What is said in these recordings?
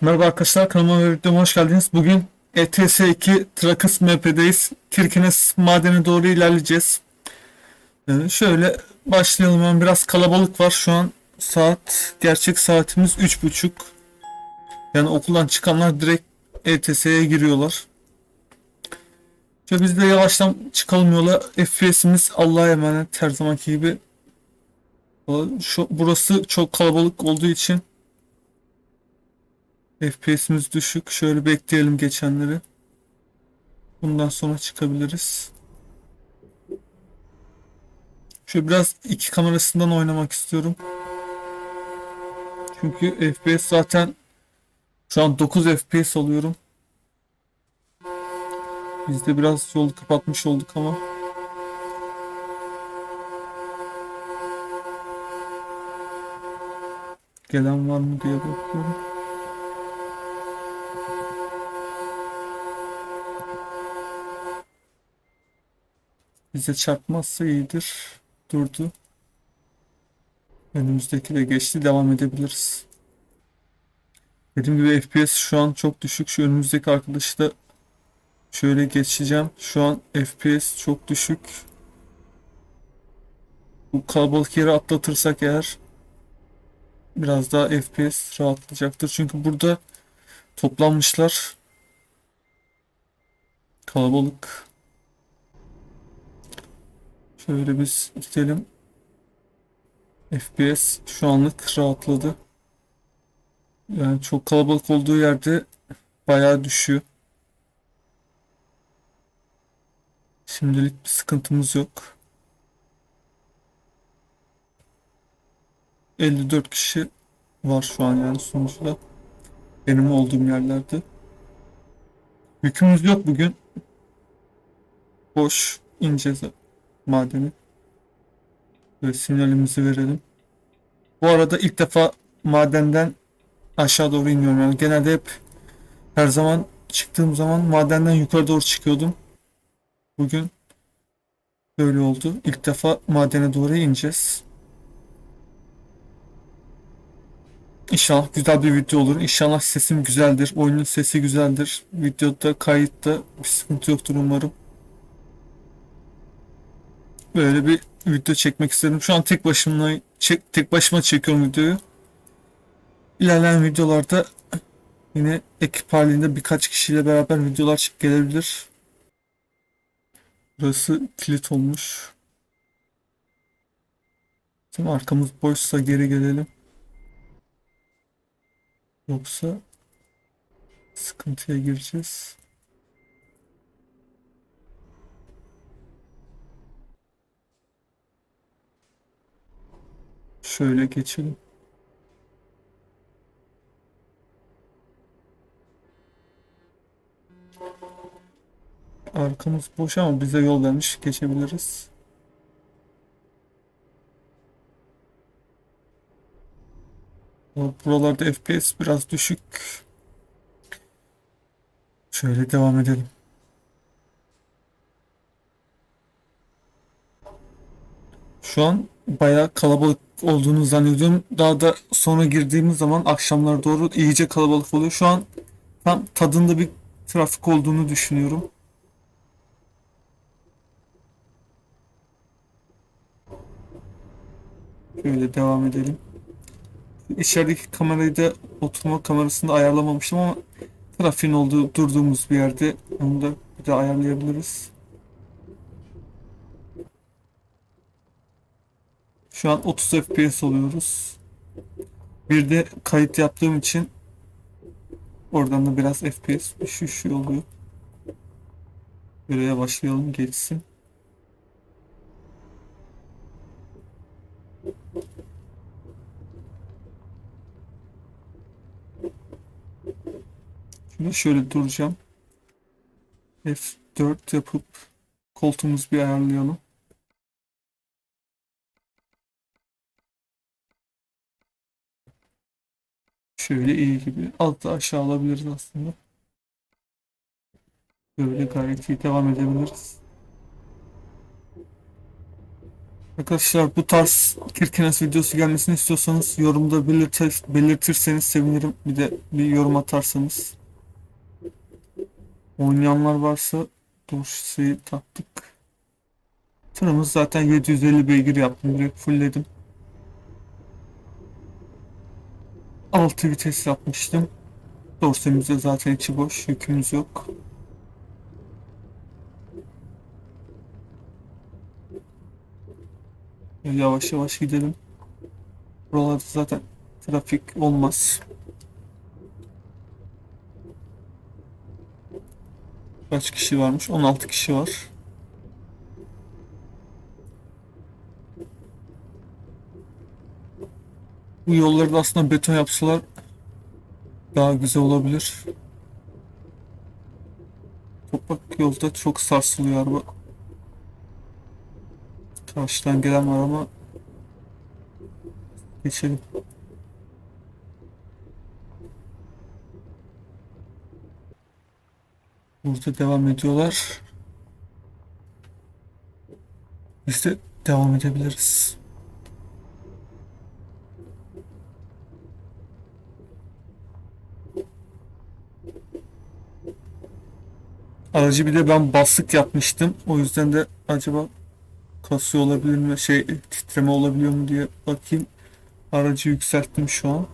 Merhaba arkadaşlar kanalıma ve videoma hoş geldiniz. Bugün E ETS2 Trakus MP'deyiz. Kirkenes madene doğru ilerleyeceğiz. Ee, şöyle başlayalım. Yani biraz kalabalık var. Şu an saat gerçek saatimiz 3.30. Yani okuldan çıkanlar direkt ETS'ye giriyorlar. Şöyle biz de yavaştan çıkalım yola. FPS'imiz Allah'a emanet her zamanki gibi. Şu, burası çok kalabalık olduğu için FPS'imiz düşük. Şöyle bekleyelim geçenleri. Bundan sonra çıkabiliriz. Şöyle biraz iki kamerasından oynamak istiyorum. Çünkü FPS zaten şu an 9 FPS alıyorum. Biz de biraz yolu kapatmış olduk ama. Gelen var mı diye bakıyorum. Bize çarpmazsa iyidir. Durdu. Önümüzdeki de geçti. Devam edebiliriz. Dediğim gibi FPS şu an çok düşük. Şu önümüzdeki arkadaşı da şöyle geçeceğim. Şu an FPS çok düşük. Bu kalabalık yeri atlatırsak eğer biraz daha FPS rahatlayacaktır. Çünkü burada toplanmışlar. Kalabalık. Şöyle biz gidelim. FPS şu anlık rahatladı. Yani çok kalabalık olduğu yerde bayağı düşüyor. Şimdilik bir sıkıntımız yok. 54 kişi var şu an yani sonuçta. Benim olduğum yerlerde. Yükümüz yok bugün. Boş ineceğiz madeni. Böyle sinyalimizi verelim. Bu arada ilk defa madenden aşağı doğru iniyorum. Yani genelde hep her zaman çıktığım zaman madenden yukarı doğru çıkıyordum. Bugün böyle oldu. İlk defa madene doğru ineceğiz. İnşallah güzel bir video olur. İnşallah sesim güzeldir. Oyunun sesi güzeldir. Videoda kayıtta bir sıkıntı yoktur umarım. Böyle bir video çekmek istedim. Şu an tek başıma çek, tek başıma çekiyorum videoyu. İlerleyen videolarda yine ekip halinde birkaç kişiyle beraber videolar çek gelebilir. Burası kilit olmuş. Şimdi arkamız boşsa geri gelelim. Yoksa sıkıntıya gireceğiz. Şöyle geçelim. Arkamız boş ama bize yol vermiş. Geçebiliriz. Buralarda FPS biraz düşük. Şöyle devam edelim. Şu an bayağı kalabalık olduğunu zannediyorum. Daha da sonra girdiğimiz zaman akşamlara doğru iyice kalabalık oluyor. Şu an tam tadında bir trafik olduğunu düşünüyorum. Şöyle devam edelim. İçerideki kamerayı da oturma kamerasında ayarlamamıştım ama trafiğin olduğu durduğumuz bir yerde onu da bir de ayarlayabiliriz. Şu an 30 FPS oluyoruz. Bir de kayıt yaptığım için oradan da biraz FPS düşüş oluyor. Böyle yavaşlayalım geçsin. Şimdi şöyle duracağım. F4 yapıp koltuğumuzu bir ayarlayalım. Şöyle iyi gibi. Altta aşağı alabiliriz aslında. Böyle gayet iyi devam edebiliriz. Arkadaşlar bu tarz Kirkenes videosu gelmesini istiyorsanız yorumda belirtir, belirtirseniz sevinirim. Bir de bir yorum atarsanız. Oynayanlar varsa dosyayı taktık. Tırımız zaten 750 beygir yaptım. Direkt fullledim. 6 vites yapmıştım. Dorsemizde zaten içi boş. Yükümüz yok. Yavaş yavaş gidelim. Buralarda zaten trafik olmaz. Kaç kişi varmış? 16 kişi var. Bu yolları da aslında beton yapsalar daha güzel olabilir. Toprak yolda çok sarsılıyor araba. Karşıdan gelen var ama geçelim. Burada devam ediyorlar. Biz de devam edebiliriz. Aracı bir de ben basık yapmıştım. O yüzden de acaba kasıyor olabilir mi? Şey titreme olabiliyor mu diye bakayım. Aracı yükselttim şu an.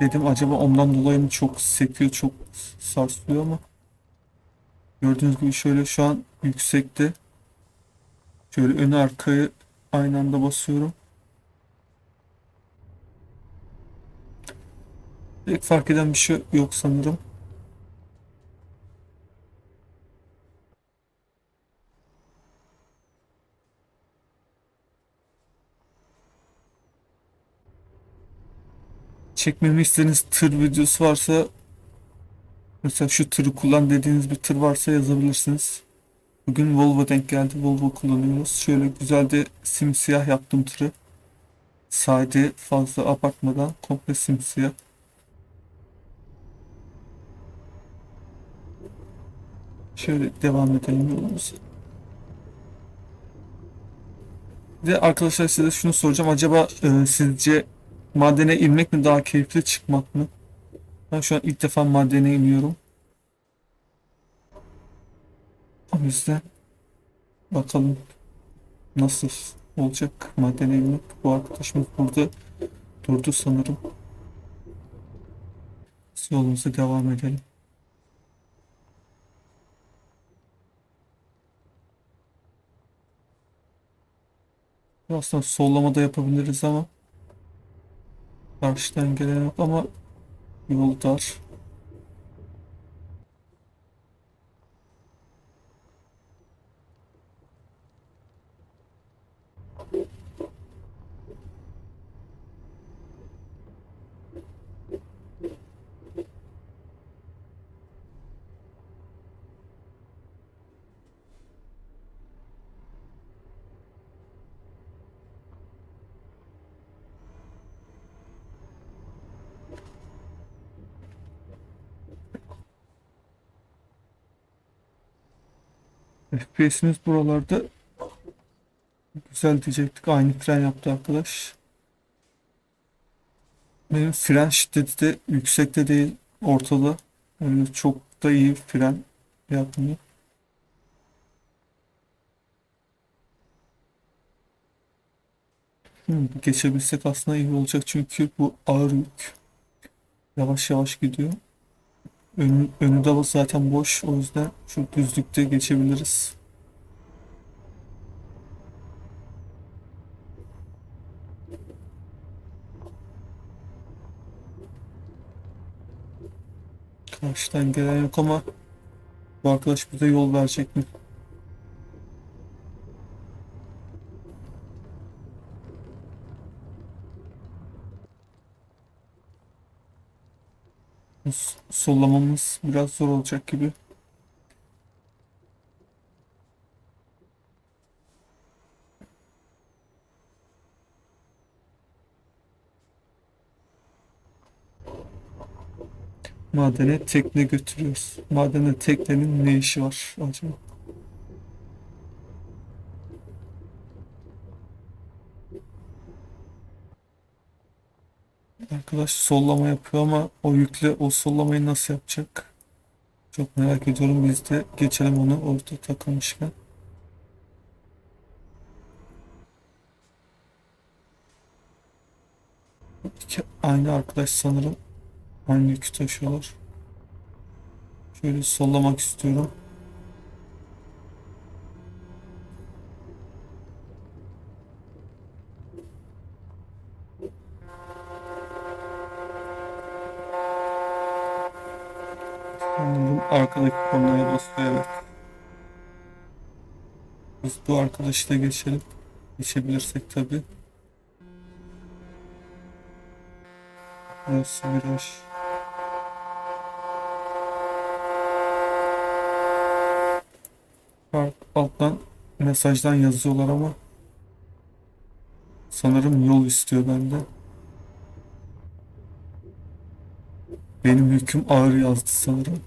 Dedim acaba ondan dolayı mı çok sekiyor, çok sarsılıyor ama gördüğünüz gibi şöyle şu an yüksekte. Şöyle ön arkayı aynı anda basıyorum. Pek fark eden bir şey yok sanırım. çekmemi istediğiniz tır videosu varsa mesela şu tırı kullan dediğiniz bir tır varsa yazabilirsiniz. Bugün Volvo denk geldi. Volvo kullanıyoruz. Şöyle güzel de simsiyah yaptım tırı. Sade fazla abartmadan komple simsiyah. Şöyle devam edelim yolumuza. Bir de arkadaşlar size şunu soracağım. Acaba e, sizce madene inmek mi daha keyifli çıkmak mı? Ben şu an ilk defa madene iniyorum. O yüzden bakalım nasıl olacak madene inmek. Bu arkadaşımız burada durdu sanırım. Yolumuza devam edelim. Aslında sollama da yapabiliriz ama karşıdan gelen yok ama yol dar. FPS'imiz buralarda güzel diyecektik. Aynı fren yaptı arkadaş. Benim fren şiddeti de yüksekte değil, ortada. Öyle çok da iyi fren yapmıyor. Hmm, geçebilsek aslında iyi olacak çünkü bu ağır yük. Yavaş yavaş gidiyor. Önü, önü de zaten boş. O yüzden şu düzlükte geçebiliriz. Karşıdan gelen yok ama bu arkadaş bize yol verecek mi? Sollamamız biraz zor olacak gibi. Madene tekne götürüyoruz. Madene teknenin ne işi var acaba? Arkadaş sollama yapıyor ama o yükle o sollamayı nasıl yapacak? Çok merak ediyorum. Biz de geçelim onu orada takılmışken. İki, aynı arkadaş sanırım. Aynı yükü taşıyorlar. Şöyle sollamak istiyorum. Sanırım arkadaki kornaya basıyor evet. Biz bu arkadaşı da geçelim. Geçebilirsek tabii. Burası viraj. Alttan mesajdan yazıyorlar ama sanırım yol istiyor benden. Benim yüküm ağır yazdı sanırım.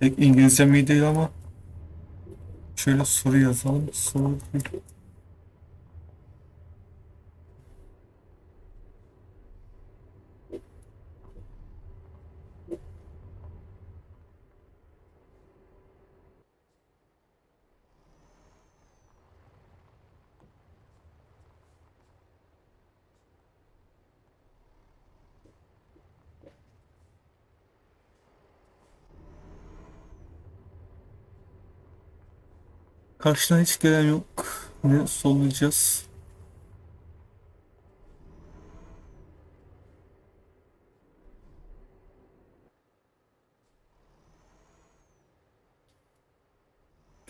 Pek İngilizcem iyi değil ama şöyle soru yazalım. Soru Karşıdan hiç gelen yok. Ne sollayacağız?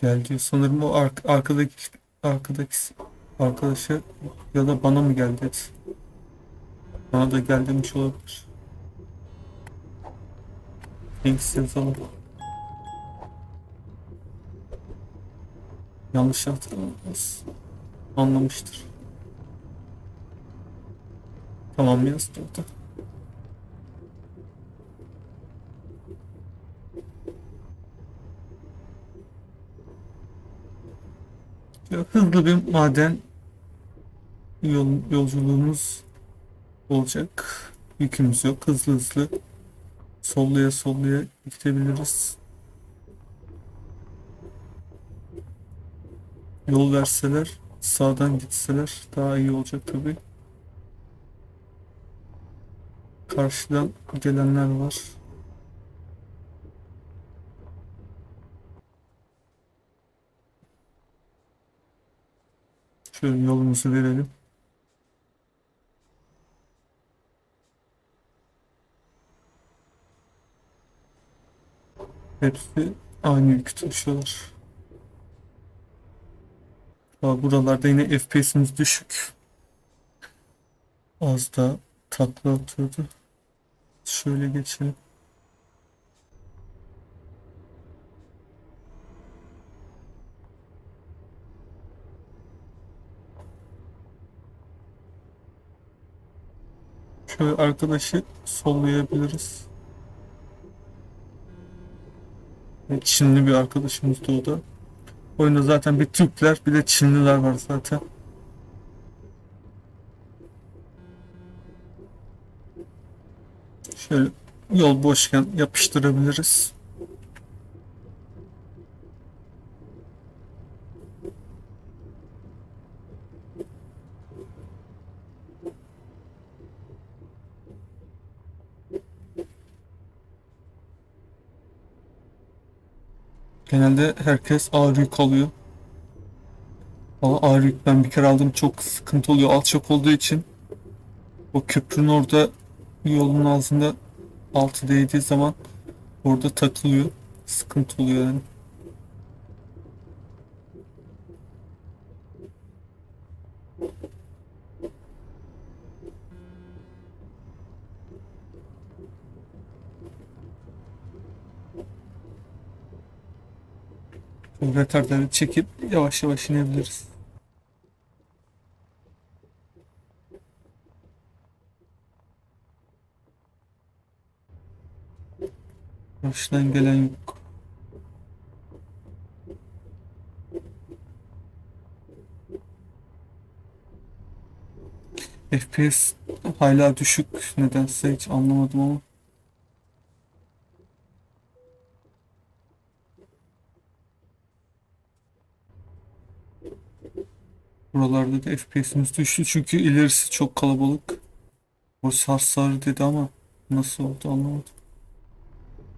Geldi. Sanırım o ark arkadaki arkadaki arkadaşa ya da bana mı geldi? Bana da gel demiş olabilir. Thanks yazalım. Yanlış hatırlamaz. Anlamıştır. Tamam yazdı o da. Ya, Hızlı bir maden yol, yolculuğumuz olacak. Yükümüz yok. Hızlı hızlı sollaya sollaya gidebiliriz. Yol verseler, sağdan gitseler daha iyi olacak tabii. Karşıdan gelenler var. Şöyle yolumuzu verelim. Hepsi aynı yükü taşıyorlar. Aa, buralarda yine FPS'imiz düşük. Az da takla atıyordu. Şöyle geçelim. Şöyle arkadaşı sollayabiliriz. Ve Çinli bir arkadaşımız da o da. Oyunda zaten bir Türkler bir de Çinliler var zaten. Şöyle yol boşken yapıştırabiliriz. Genelde herkes ağır yük alıyor. Ama ağır yük ben bir kere aldım çok sıkıntı oluyor. Alçak olduğu için o köprünün orada yolun ağzında altı değdiği zaman orada takılıyor. Sıkıntı oluyor yani. Şöyle Retardarı çekip yavaş yavaş inebiliriz. Karşıdan gelen yok. FPS hala düşük. Nedense hiç anlamadım ama. Buralarda da FPS'imiz düştü çünkü ilerisi çok kalabalık. O sarsar dedi ama nasıl oldu anlamadım.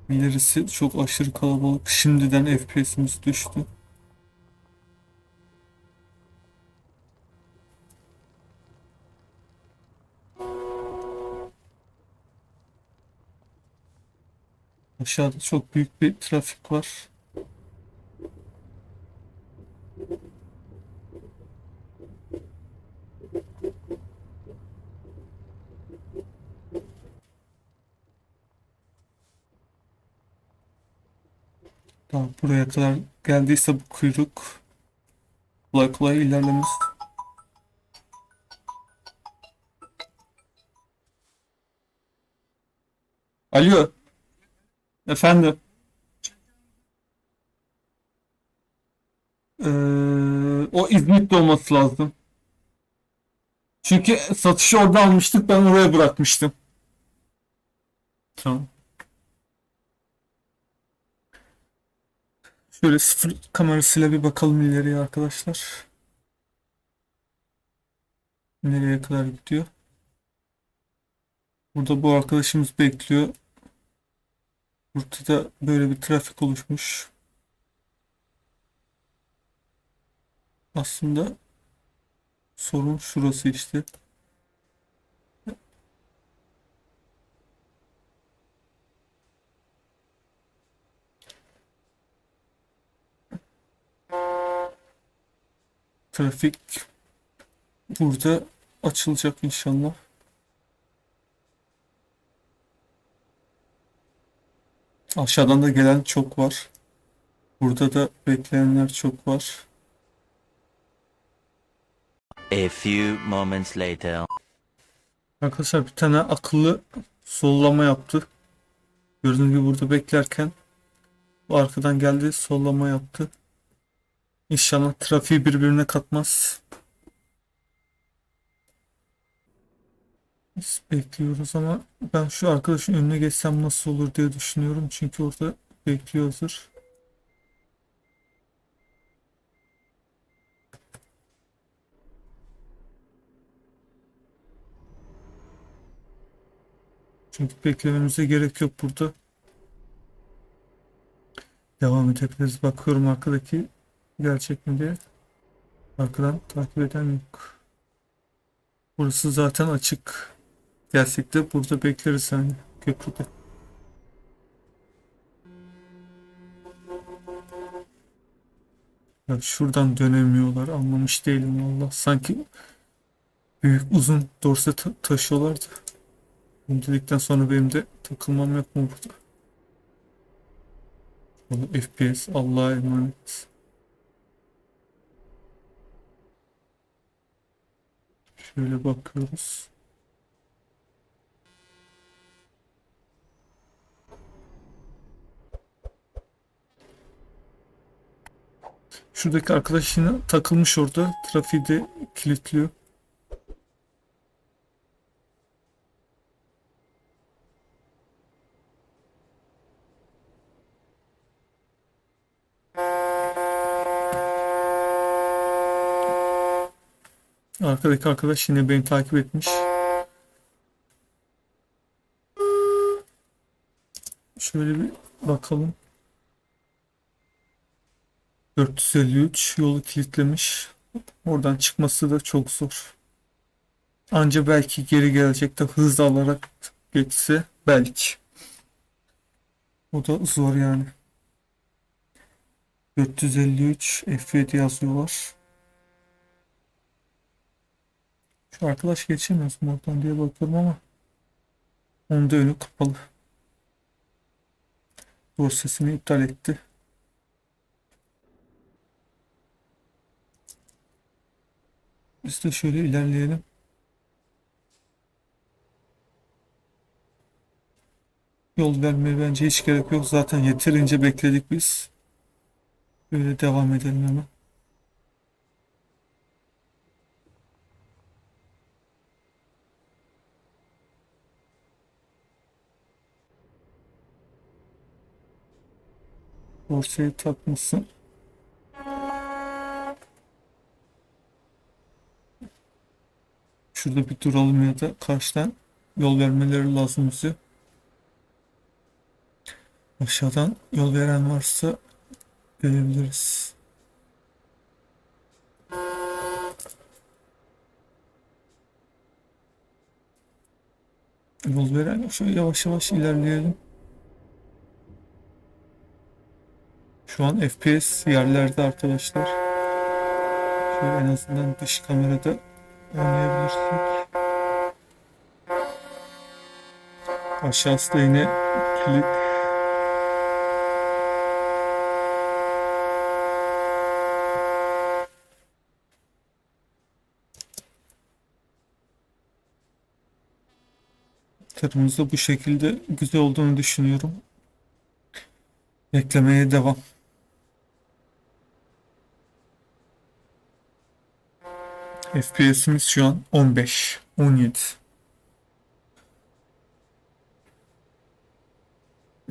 İlerisi çok aşırı kalabalık. Şimdiden FPS'imiz düştü. Aşağıda çok büyük bir trafik var. Daha buraya kadar geldiyse bu kuyruk kolay kolay ilerlemez. Alo. Efendim. Ee, o İzmit'te olması lazım. Çünkü satışı orada almıştık ben oraya bırakmıştım. Tamam. Şöyle sıfır kamerasıyla bir bakalım ileriye arkadaşlar. Nereye kadar gidiyor? Burada bu arkadaşımız bekliyor. Burada da böyle bir trafik oluşmuş. Aslında sorun şurası işte. Trafik burada açılacak inşallah. Aşağıdan da gelen çok var. Burada da bekleyenler çok var. A few moments later. Arkadaşlar bir tane akıllı sollama yaptı. Gördüğünüz gibi burada beklerken bu arkadan geldi sollama yaptı. İnşallah trafiği birbirine katmaz. Biz bekliyoruz ama ben şu arkadaşın önüne geçsem nasıl olur diye düşünüyorum. Çünkü orada bekliyordur. Çünkü beklememize gerek yok burada. Devam edebiliriz. Bakıyorum arkadaki gerçek mi diye. Arkadan takip eden yok. Burası zaten açık. Gelsek de burada bekleriz yani köprüde. Ya şuradan dönemiyorlar. Anlamış değilim valla. Sanki büyük uzun dorse ta- taşıyorlardı. Bunu dedikten sonra benim de takılmam yok mu burada? Valla FPS Allah'a emanet. Şöyle bakıyoruz. Şuradaki arkadaş yine takılmış orada. Trafiği de kilitliyor. Arkadaki arkadaş yine beni takip etmiş. Şöyle bir bakalım. 453 yolu kilitlemiş. Oradan çıkması da çok zor. Anca belki geri gelecek de hız alarak geçse belki. O da zor yani. 453 F7 yazıyorlar. Şu arkadaş geçemiyoruz mu diye bakıyorum ama onun da önü kapalı. Dosyasını iptal etti. Biz de şöyle ilerleyelim. yol vermeye bence hiç gerek yok. Zaten yeterince bekledik biz. Böyle devam edelim hemen. Ortaya takmışsın. Şurada bir duralım ya da karşıdan yol vermeleri lazım bize. Aşağıdan yol veren varsa görebiliriz. Yol veren. Şöyle yavaş yavaş ilerleyelim. Şu an FPS yerlerde arkadaşlar. Şöyle en azından dış kamerada oynayabilirsek. Aşağısı da yine kilit. Tırımızda bu şekilde güzel olduğunu düşünüyorum. Beklemeye devam. FPS'imiz şu an 15, 17.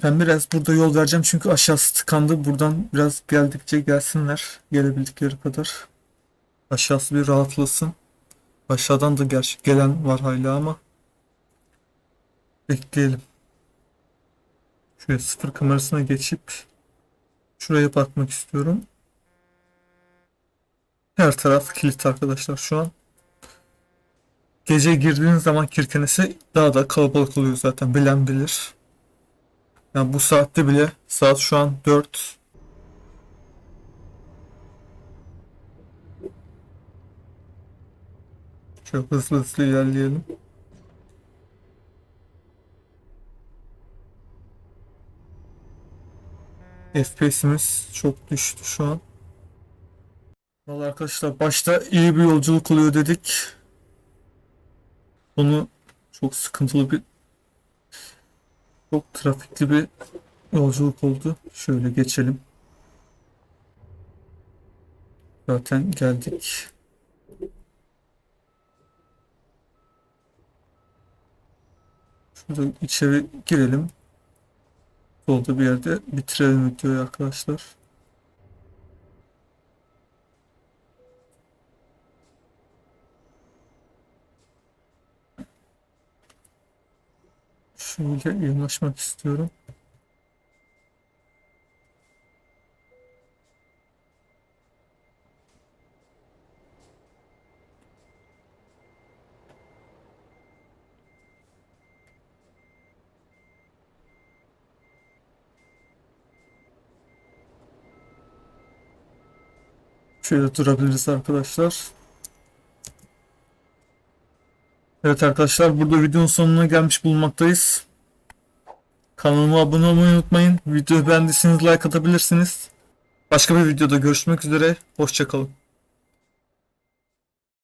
Ben biraz burada yol vereceğim çünkü aşağısı tıkandı. Buradan biraz geldikçe gelsinler. Gelebildikleri kadar. Aşağısı bir rahatlasın. Aşağıdan da gerçi gelen var hala ama bekleyelim. Şöyle sıfır kamerasına geçip şuraya bakmak istiyorum. Her taraf kilit arkadaşlar şu an. Gece girdiğiniz zaman Kirkenes'e daha da kalabalık oluyor zaten bilen bilir. Yani bu saatte bile saat şu an 4. Şöyle hızlı hızlı ilerleyelim. FPS'imiz çok düştü şu an. Vallahi arkadaşlar başta iyi bir yolculuk oluyor dedik. Sonu çok sıkıntılı bir çok trafikli bir yolculuk oldu. Şöyle geçelim. Zaten geldik. Şurada içeri girelim. Solda bir yerde bitirelim videoyu arkadaşlar. Şöyle yanaşmak istiyorum. Şöyle durabiliriz arkadaşlar. Evet arkadaşlar burada videonun sonuna gelmiş bulunmaktayız. Kanalıma abone olmayı unutmayın. Videoyu beğendiyseniz like atabilirsiniz. Başka bir videoda görüşmek üzere. Hoşçakalın.